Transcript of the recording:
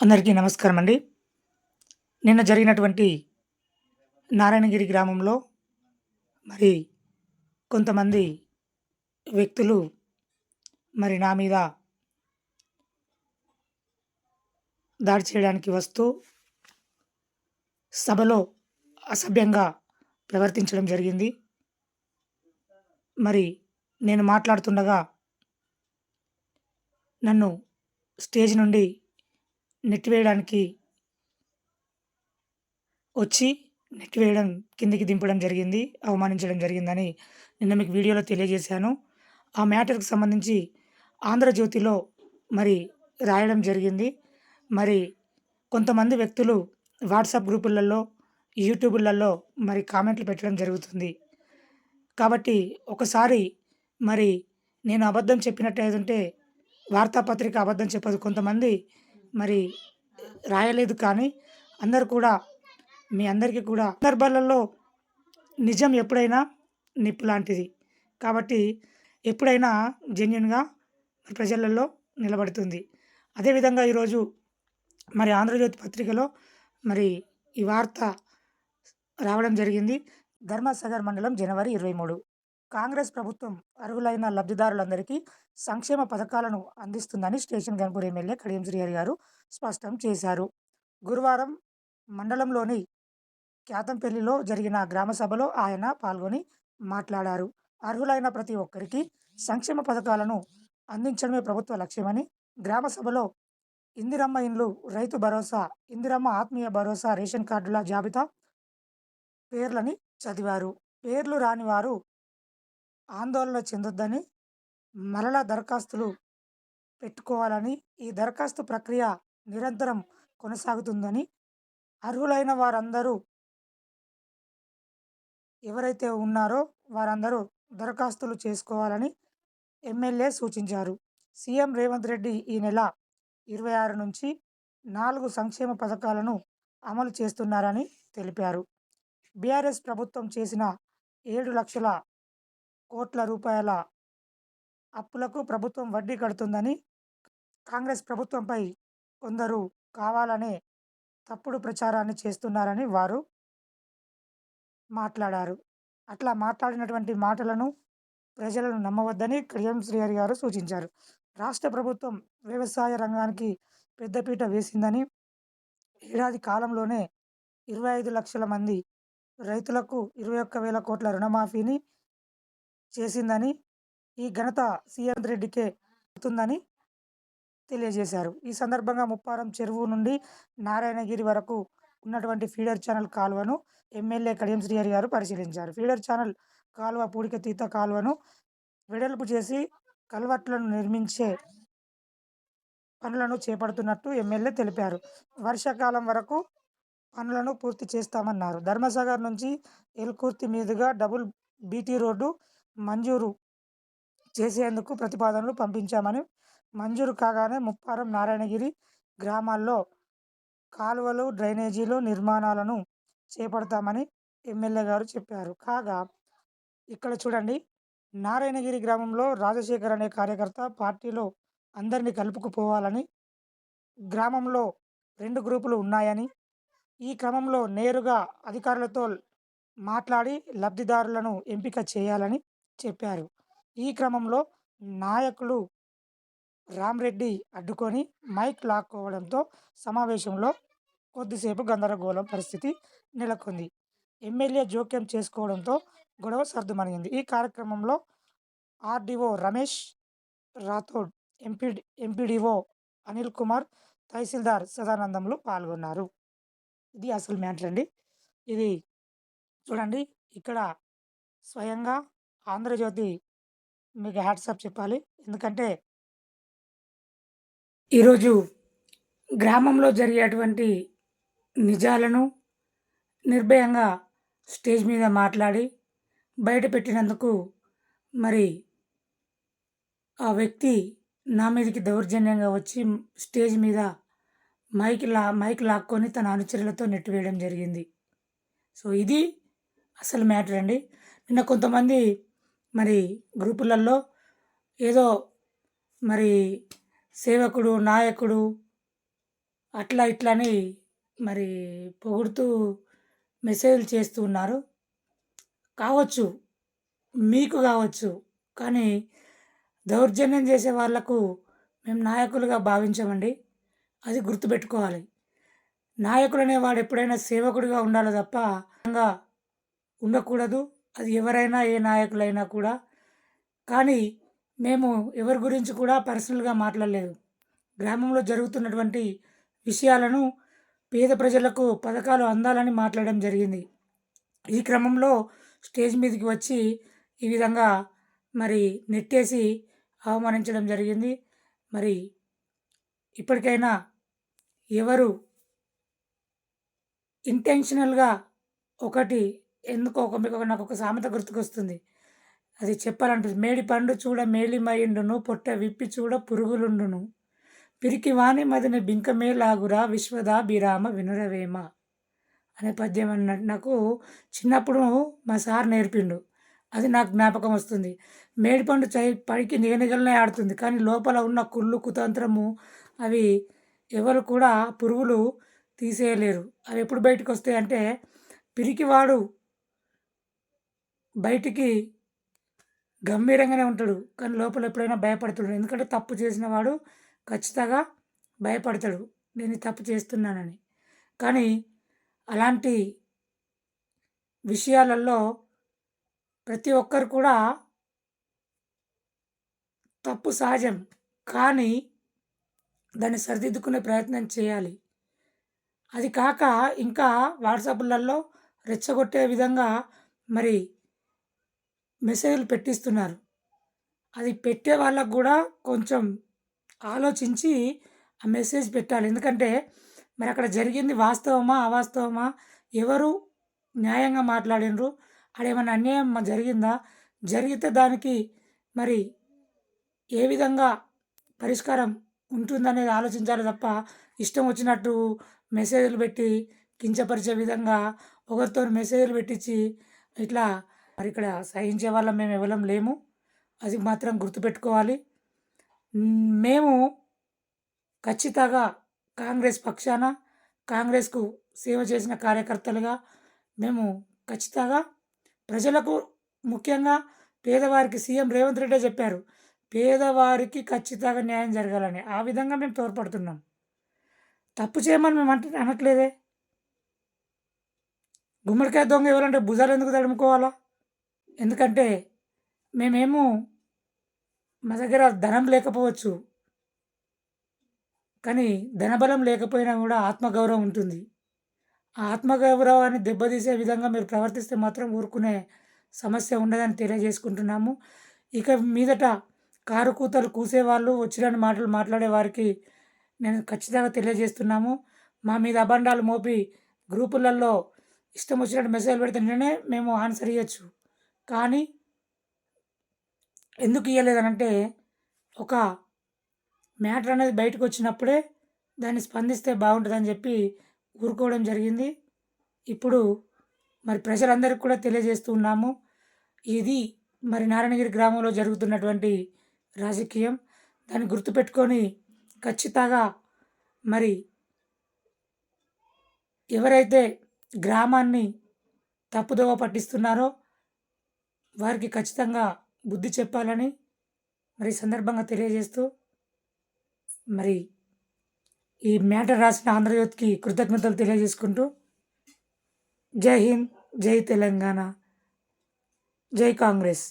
అందరికీ నమస్కారం అండి నిన్న జరిగినటువంటి నారాయణగిరి గ్రామంలో మరి కొంతమంది వ్యక్తులు మరి నా మీద దాడి చేయడానికి వస్తూ సభలో అసభ్యంగా ప్రవర్తించడం జరిగింది. మరి నేను మాట్లాడుతుండగా నన్ను స్టేజ్ నుండి నెట్టివేయడానికి వచ్చి నెట్టివేయడం కిందికి దింపడం జరిగింది అవమానించడం జరిగిందని నిన్న మీకు వీడియోలో తెలియజేశాను. ఆ మ్యాటర్కి సంబంధించి ఆంధ్రజ్యోతిలో మరి రాయడం జరిగింది. మరి కొంతమంది వ్యక్తులు వాట్సాప్ గ్రూపులలో యూట్యూబ్లలో మరి కామెంట్లు పెట్టడం జరుగుతుంది. కాబట్టి ఒకసారి మరి నేను అబద్ధం చెప్పినట్టు ఏదంటే వార్తాపత్రిక అబద్ధం చెప్పదు. కొంతమంది మరి రాయలేదు కానీ అందరు కూడా మీ అందరికీ కూడా సందర్భాలలో నిజం ఎప్పుడైనా నిప్పు లాంటిది కాబట్టి ఎప్పుడైనా జెన్యున్గా ప్రజలలో నిలబడుతుంది. అదేవిధంగా ఈరోజు మరి ఆంధ్రజ్యోతి పత్రికలో మరి ఈ వార్త రావడం జరిగింది. ధర్మసాగర్ మండలం జనవరి ఇరవై మూడు. కాంగ్రెస్ ప్రభుత్వం అర్హులైన లబ్ధిదారులందరికీ సంక్షేమ పథకాలను అందిస్తుందని స్టేషన్ గన్పూర్ ఎమ్మెల్యే కడియం శ్రీహరి గారు స్పష్టం చేశారు. గురువారం మండలంలోని క్యాతంపల్లిలో జరిగిన గ్రామ సభలో ఆయన పాల్గొని మాట్లాడారు. అర్హులైన ప్రతి ఒక్కరికి సంక్షేమ పథకాలను అందించడమే ప్రభుత్వ లక్ష్యమని గ్రామ సభలో ఇందిరమ్మ ఇండ్లు రైతు భరోసా ఇందిరమ్మ ఆత్మీయ భరోసా రేషన్ కార్డుల జాబితా పేర్లని చదివారు. పేర్లు రాని వారు ఆందోళన చెందొద్దని మరలా దరఖాస్తులు పెట్టుకోవాలని ఈ దరఖాస్తు ప్రక్రియ నిరంతరం కొనసాగుతుందని అర్హులైన వారందరూ ఎవరైతే ఉన్నారో వారందరూ దరఖాస్తులు చేసుకోవాలని ఎమ్మెల్యే సూచించారు. సీఎం రేవంత్ రెడ్డి ఈ నెల ఇరవై ఆరు నుంచి నాలుగు సంక్షేమ పథకాలను అమలు చేస్తున్నారని తెలిపారు. బీఆర్ఎస్ ప్రభుత్వం చేసిన ఏడు లక్షల కోట్ల రూపాయల అప్పులకు ప్రభుత్వం వడ్డీ కడుతుందని కాంగ్రెస్ ప్రభుత్వంపై కొందరు కావాలనే తప్పుడు ప్రచారాన్ని చేస్తున్నారని వారు మాట్లాడారు. అట్లా మాట్లాడినటువంటి మాటలను ప్రజలను నమ్మవద్దని కళ్యాణ్ శ్రీహరి గారు సూచించారు. రాష్ట్ర ప్రభుత్వం వ్యవసాయ రంగానికి పెద్దపీట వేసిందని ఏడాది కాలంలోనే ఇరవై ఐదు లక్షల మంది రైతులకు ఇరవై ఒక్క వేల కోట్ల రుణమాఫీని చేసిందని ఈ ఘనత సీఎం రెడ్డికే అవుతుందని తెలియజేశారు. ఈ సందర్భంగా ముప్పారం చెరువు నుండి నారాయణగిరి వరకు ఉన్నటువంటి ఫీడర్ ఛానల్ కాలువను ఎమ్మెల్యే కడియం శ్రీహరి గారు పరిశీలించారు. ఫీడర్ ఛానల్ కాలువ పూడికతీత కాలువను వెడల్పు చేసి కల్వర్ట్లను నిర్మించే పనులను చేపడుతున్నట్టు ఎమ్మెల్యే తెలిపారు. వర్షాకాలం వరకు పనులను పూర్తి చేస్తామన్నారు. ధర్మసాగర్ నుంచి ఎల్కుర్తి మీదుగా డబుల్ బీటీ రోడ్డు మంజూరు చేసేందుకు ప్రతిపాదనలు పంపించామని మంజూరు కాగానే ముప్పారం నారాయణగిరి గ్రామాల్లో కాలువలు డ్రైనేజీలు నిర్మాణాలను చేపడతామని ఎమ్మెల్యే గారు చెప్పారు. కాగా ఇక్కడ చూడండి నారాయణగిరి గ్రామంలో రాజశేఖర్ అనే కార్యకర్త పార్టీలో అందరినీ కలుపుకుపోవాలని గ్రామంలో రెండు గ్రూపులు ఉన్నాయని ఈ క్రమంలో నేరుగా అధికారులతో మాట్లాడి లబ్ధిదారులను ఎంపిక చేయాలని చెప్పారు. ఈ క్రమంలో నాయకులు రామ్రెడ్డి అడ్డుకొని మైక్ లాక్కోవడంతో సమావేశంలో కొద్దిసేపు గందరగోళం పరిస్థితి నెలకొంది. ఎమ్మెల్యే జోక్యం చేసుకోవడంతో గొడవ సర్దుమణిగింది. ఈ కార్యక్రమంలో RDO Ramesh Rathod MP MPDO Anil Kumar tahsildar సదానందములు పాల్గొన్నారు. ఇది అసలు మ్యాటర్ అండి ఇది చూడండి ఇక్కడ స్వయంగా ఆంధ్రజ్యోతి మీకు హ్యాట్సాప్ చెప్పాలి. ఎందుకంటే ఈరోజు గ్రామంలో జరిగేటువంటి నిజాలను నిర్భయంగా స్టేజ్ మీద మాట్లాడి బయట పెట్టినందుకు మరి ఆ వ్యక్తి నా మీదకి దౌర్జన్యంగా వచ్చి స్టేజ్ మీద మైక్ లా మైక్ లాక్కొని తన అనుచరులతో నెట్టివేయడం జరిగింది. సో ఇది అసలు మ్యాటర్ అండి. నిన్న కొంతమంది మరి గ్రూపులలో ఏదో మరి సేవకుడు నాయకుడు అట్లా ఇట్లా అని మరి పొగుడుతూ మెసేజ్లు చేస్తూ ఉన్నారు. కావచ్చు మీకు కావచ్చు కానీ దౌర్జన్యం చేసే వాళ్ళకు మేము నాయకులుగా భావించమండి. అది గుర్తుపెట్టుకోవాలి. నాయకుడు అనేవాడు ఎప్పుడైనా సేవకుడిగా ఉండాలి తప్ప ఉండకూడదు. అది ఎవరైనా ఏ నాయకులైనా కూడా. కానీ మేము ఎవరి గురించి కూడా పర్సనల్గా మాట్లాడలేదు. గ్రామంలో జరుగుతున్నటువంటి విషయాలను పేద ప్రజలకు పథకాలు అందాలని మాట్లాడడం జరిగింది. ఈ క్రమంలో స్టేజ్ మీదకి వచ్చి ఈ విధంగా మరి నెట్టేసి అవమానించడం జరిగింది. మరి ఇప్పటికైనా ఎవరు ఇంటెన్షనల్గా ఒకటి ఎందుకో ఒక మీకు నాకు ఒక సామెత గుర్తుకొస్తుంది. అది చెప్పాలంటుంది మేడి పండు చూడ మేలిమయిండును పొట్ట విప్పి చూడ పురుగులుండును. పిరికి వాణి మదిని బింకమేలాగురా విశ్వదా బిరామ వినురవేమ అనే పద్యం అన్నట్టు నాకు చిన్నప్పుడు మా సార్ నేర్పిండు. అది నాకు జ్ఞాపకం వస్తుంది. మేడిపండు చై పైకి నిగనిగలనే ఆడుతుంది. కానీ లోపల ఉన్న కుళ్ళు కుతంత్రము అవి ఎవరు కూడా పురుగులు తీసేయలేరు. అవి ఎప్పుడు బయటకు వస్తాయి అంటే పిరికివాడు బయటికి గంభీరంగానే ఉంటాడు కానీ లోపల ఎప్పుడైనా భయపడుతాడు. ఎందుకంటే తప్పు చేసిన వాడు ఖచ్చితంగా భయపడతాడు. నేను తప్పు చేస్తున్నానని. కానీ అలాంటి విషయాలలో ప్రతి ఒక్కరు కూడా తప్పు సహజం కానీ దాన్ని సరిదిద్దుకునే ప్రయత్నం చేయాలి. అది కాక ఇంకా వాట్సాప్లలో రెచ్చగొట్టే విధంగా మరి మెసేజ్లు పెట్టిస్తున్నారు. అది పెట్టే వాళ్ళకు కూడా కొంచెం ఆలోచించి ఆ మెసేజ్ పెట్టాలి. ఎందుకంటే మరి అక్కడ జరిగింది వాస్తవమా అవాస్తవమా? ఎవరు న్యాయంగా మాట్లాడినరు? ఏమైనా అన్యాయం జరిగిందా? జరిగితే దానికి మరి ఏ విధంగా పరిష్కారం ఉంటుందనేది ఆలోచించాలి తప్ప ఇష్టం వచ్చినట్టు మెసేజ్లు పెట్టి కించపరిచే విధంగా ఒకరితో మెసేజ్లు పెట్టించి ఇట్లా మరి ఇక్కడ సహించే వాళ్ళం మేము ఎవరం లేము. అది మాత్రం గుర్తుపెట్టుకోవాలి. మేము ఖచ్చితంగా కాంగ్రెస్ పక్షాన కాంగ్రెస్కు సేవ చేసిన కార్యకర్తలుగా మేము ఖచ్చితంగా ప్రజలకు ముఖ్యంగా పేదవారికి సీఎం రేవంత్ రెడ్డి చెప్పారు. పేదవారికి ఖచ్చితంగా న్యాయం జరగాలని. ఆ విధంగా మేము తోడ్పడుతున్నాం. తప్పు చేయమని మేము అంటే అనట్లేదే. గుమ్మడికాయ దొంగ ఎవరంటే భుజాలు ఎందుకు తడుముకోవాలా? ఎందుకంటే మేమేమో మా దగ్గర ధనం లేకపోవచ్చు. కానీ ధనబలం లేకపోయినా కూడా ఆత్మగౌరవం ఉంటుంది. ఆ ఆత్మగౌరవాన్ని దెబ్బతీసే విధంగా మీరు ప్రవర్తిస్తే మాత్రం ఊరుకునే సమస్య ఉండదని తెలియజేసుకుంటున్నాము. ఇక మీదట కారు కూతలు కూసేవాళ్ళు వచ్చిన మాటలు మాట్లాడే వారికి నేను ఖచ్చితంగా తెలియజేస్తున్నాము. మా మీద అబండాలు మోపి గ్రూపులలో ఇష్టం వచ్చినట్టు మెసేజ్ పెడితే నేనే మేము ఆన్సర్ ఇవ్వచ్చు కానీ ఎందుకు ఇవ్వలేదనంటే ఒక మ్యాటర్ అనేది బయటకు వచ్చినప్పుడే దాన్ని స్పందిస్తే బాగుంటుందని చెప్పి ఊరుకోవడం జరిగింది. ఇప్పుడు మరి ప్రజలందరికీ కూడా తెలియజేస్తున్నాము ఇది మరి నారాయణగిరి గ్రామంలో జరుగుతున్నటువంటి రాజకీయం. దాన్ని గుర్తుపెట్టుకొని ఖచ్చితంగా మరి ఎవరైతే గ్రామాన్ని తప్పుదోవ పట్టిస్తున్నారో వారికి ఖచ్చితంగా బుద్ధి చెప్పాలని మరి సందర్భంగా తెలియజేస్తూ మరి ఈ మ్యాటర్ రాసిన ఆంధ్రజ్యోతికి కృతజ్ఞతలు తెలియజేసుకుంటూ జై హింద్ జై తెలంగాణ జై కాంగ్రెస్.